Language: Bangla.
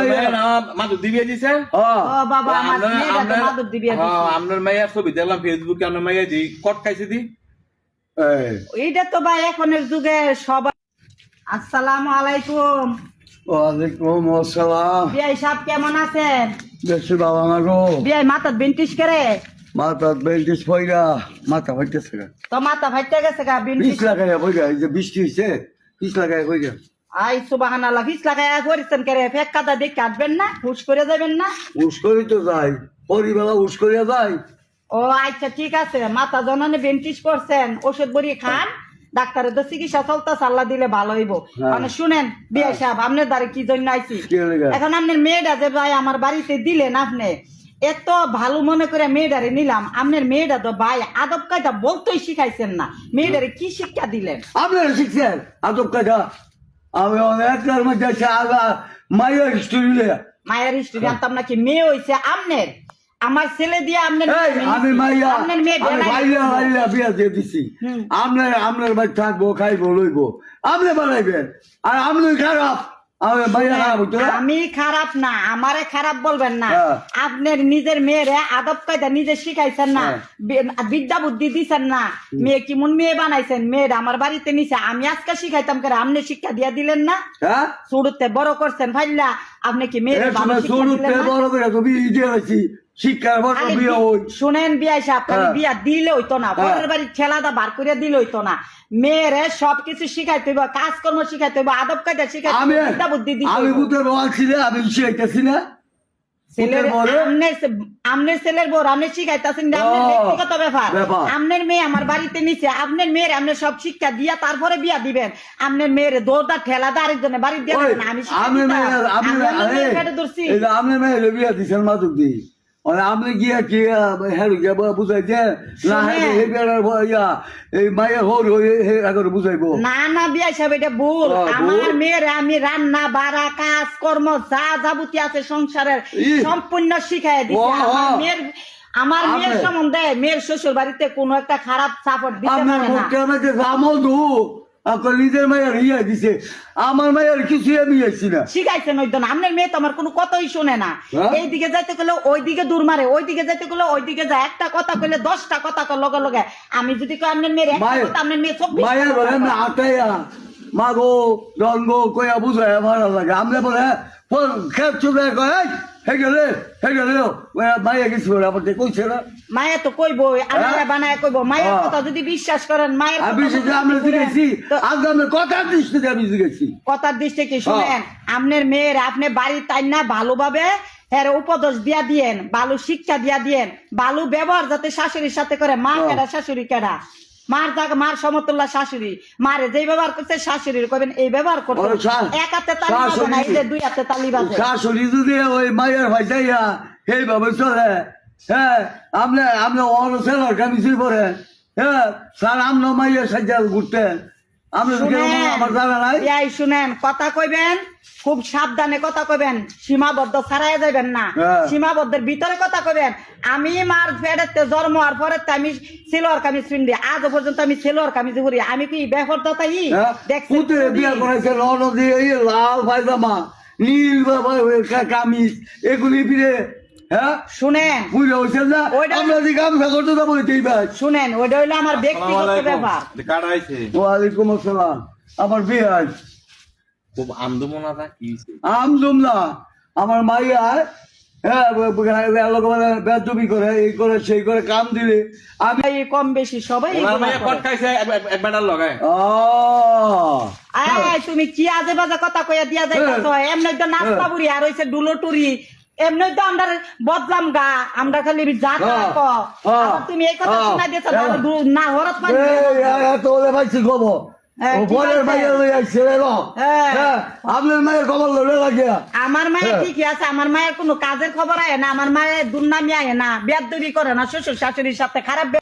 মাইয়া মাদুর দিবিয়ে দিছে? ও। বাবা আমার আপনার- মেয়েটা তো আপনার- মাদুর দিবি আপনার মাইয়ার ছবি দেখলাম ফেসবুকে আপনার মাইয়া যে কট খাইছে দি। এইটা তো ভাই এখনের যুগে সবাই আসসালামু আলাইকুম। ওয়ালাইকুম আসসালাম। বিয়াই সাহেব কেমন আছেন? বেশি বাবা মা গো। বিয়াই মাথার বেন্টিস করে? মাথা পয়রা গা। তো মাথা ফাইটে গেছে গা বিষ বেন্টিস লাগাইয়া পয়রা এই যে বৃষ্টি লাগাইয়া পয়রা আই সুবাহান আল্লাহ ফিস লাগাই করেছেন করে ফেক কাদা দিয়ে কাটবেন না হুশ করে যাবেন না। উস করি তো যাই পরিবেলা উস করিয়া যাই। ও আচ্ছা ঠিক আছে। মাথা জনানে বেন্টিস করছেন ওষুধ বড়ি খান। ডাক্তারের তো চিকিৎসা চলতেছে আল্লাহ দিলে ভালো হইব। হ্যাঁ। মানে শুনেন বিয়ে সাহেব আপনার দ্বারা কি জন্য আইছি? এখন আপনার মেয়েটা যে ভাই আমার বাড়িতে দিলেন আপনি এত ভালো মনে করে মেয়েটারে নিলাম আপনার মেয়েটা তো ভাই আদব কায়দা বলতেই শিখাইছেন না। মেয়েটারে কি শিক্ষা দিলেন? আপনারা শিখছেন আদব কাজা আমি অনেকটার মধ্যে আগা মায়ের স্টুডিও মায়ের স্টুডিও জানতাম নাকি মেয়ে হইছে? আমনের। আমার ছেলে দিয়ে আপনার আমি মাইয়া বাইলা বাইলা বিয়া দিয়ে দিছি। আপনার আপনার বাড়ি থাকব খাইবো লইবো। আপনি বানাইবেন। আর আপনি খারাপ। আমি খারাপ না আমারে খারাপ বলবেন না। হ্যাঁ। আপনার নিজের মেয়েরে আদব কায়দা নিজে শিখাইছেন না হ্যাঁ। বিদ্যা বুদ্ধি দিছেন না। মেয়ে কি মন মেয়ে বানাইছেন? মেয়ের আমার বাড়িতে নিছে আমি আজকে শিখাইতাম করে আপনি শিক্ষা দিয়া দিলেন না? হ্যাঁ? শুরুতে বড় করছেন ভাইলা আপনি কি মেয়ের এর শিক্ষার বিয়ে হই শুনেন সাহেব খালি হ্যাঁ। বিয়া দিলে হইতো না হ্যাঁ। পরের বার করে দিলে হইতো না মেয়েরে সবকিছু শিখাইতে হইব কাজকর্ম শিখাইতে হইব আদব কায়দা শিখাইতে আমি বুদ্ধি দিতে আমি পারছি আমি শিখাইতেছি না ছেলের? আমনের আমনের বউ আপনি শিখাইতেছেন আপনার ব্যক্তিগত ব্যাপার। আপনার মেয়ে আমার বাড়িতে নিচে আপনার মেয়ের আপনি সব শিক্ষা দিয়া তারপরে বিয়া দিবেন আপনার মেয়ের দৌড়দা ঠেলা দা আরেকজনের বাড়ি দিয়ে আমি আপনার মেয়ের ধরছি বিয়া দিছেন মাতুক দি আপনি গিয়া কি হেরু গিয়া বুঝাইছে না। হে ইয়া এই মায়ের হোর হয়ে হে বুঝাইবো। না না বিয়া সাহেব এটা ভুল। আমার মেয়ের আমি রান্না বাড়া কাজ কর্ম যা যাবতীয় আছে সংসারের সম্পূর্ণ শিখাই দিছি। আমার মেয়ের আমার মেয়ের সম্বন্ধে মেয়ের শ্বশুর বাড়িতে কোনো একটা খারাপ সাপোর্ট দিতে পারে না। মধ্যে আমল দু আপনার নিজের মায়ের দিছে। আমার মায়ের কিছু আমি না। শিখাইছেন ওই জন্য আপনার মেয়ে তো আমার কোনো কথাই শোনে না। হ্যাঁ? যাইতে গেলে ওই দিকে দূর মারে ওই দিকে যাইতে গেলে ওই দিকে যায়। একটা কথা কইলে দশটা কথা কয় লগে লগে। আমি যদি কই আপনার মেয়ের একটা কথা আপনার মেয়ে মায়ের বলে না আটাইয়া মা গো রঙ্গ কইয়া বুঝাই ভালো লাগে। আমরা বলে খেপ চুপে কয় হে গেলে হে গেলে মাইয়া কিছু আপনি কইছে না মায়া তো কইবো আমার হ্যাঁ? বানায় কইবো মায়ের। কথা যদি বিশ্বাস করেন মায়ের আমি সেটা আমরা আজ কথার দৃষ্টিতে আমি শিখেছি কথার দৃষ্টি কি। শুনেন আপনার মেয়ের আপনি বাড়ি তাই না ভালোভাবে হ্যাঁ উপদেশ দিয়া দিয়েন ভালো শিক্ষা দিয়া দিয়েন ভালো ব্যবহার যাতে শাশুড়ির সাথে করে মা। কেডা শাশুড়ি কেডা মার দাগ মার সমতুল্য শাশুড়ি। মারে যে ব্যবহার করছে শাশুড়ির। কবেন এই ব্যবহার করতে এক হাতে তালি বাজে না এই যে দুই হাতে তালি বাজে। শাশুড়ি যদি ওই মায়ের ভাইটাইয়া সেইভাবে চলে হ্যাঁ আমরা আপনি অন সেলার পরে হ্যাঁ স্যার আমরা মাইয়ের সাজ্জাল ঘুরতেন শুনেন, কথা কইবেন খুব সাবধানে কথা কইবেন সীমাবদ্ধ ছাড়াই যাবেন না হ্যাঁ। সীমাবদ্ধের ভিতরে কথা কইবেন আমি মার ফেরাতে জন্ম হওয়ার পরে আমি সেলোয়ার কামিজ পিন্দি আজ পর্যন্ত আমি সেলোয়ার কামিজ করি আমি কি বেহর দাতা ই হ্যাঁ দেখছেন পুতে বিয়া কোনোদিন? করেছে রন দিয়ে এই লাল পায়জামা নীল কামিজ এগুলি ফিরে হ্যাঁ? শুনেন। না? আমরা যে গামছা করতে যাব এই ভাই শুনেন ওইটা হইল আমার ব্যক্তিগত ব্যাপার। ওয়ালাইকুম আসসালাম। আমার বিয়ে খুব আমদমনা তা কি হইছে? আম আমার মাইয়া হ্যাঁ বেদবি করে এই করে সেই করে কাম দিলে। আমি কম বেশি সবাই তুমি কি আজে বাজে কথা কইয়া দিয়া যাইতাছ? এমনি একটা নাস্তা বুড়ি আর হইছে ডুলো টুরি এমনি তো আমরা বদলাম গা আমরা খালি যা হ্যাঁ, হ্যাঁ, তুমি এই কথা হ্যাঁ, শোনা দিয়েছ। না হরত পাইছি আমার মায়ের। ঠিকই আছে আমার মায়ের কোনো কাজের খবর আয় না আমার মায়ের দুর্নামি আয় না বেদবি করে না শ্বশুর শাশুড়ির সাথে খারাপ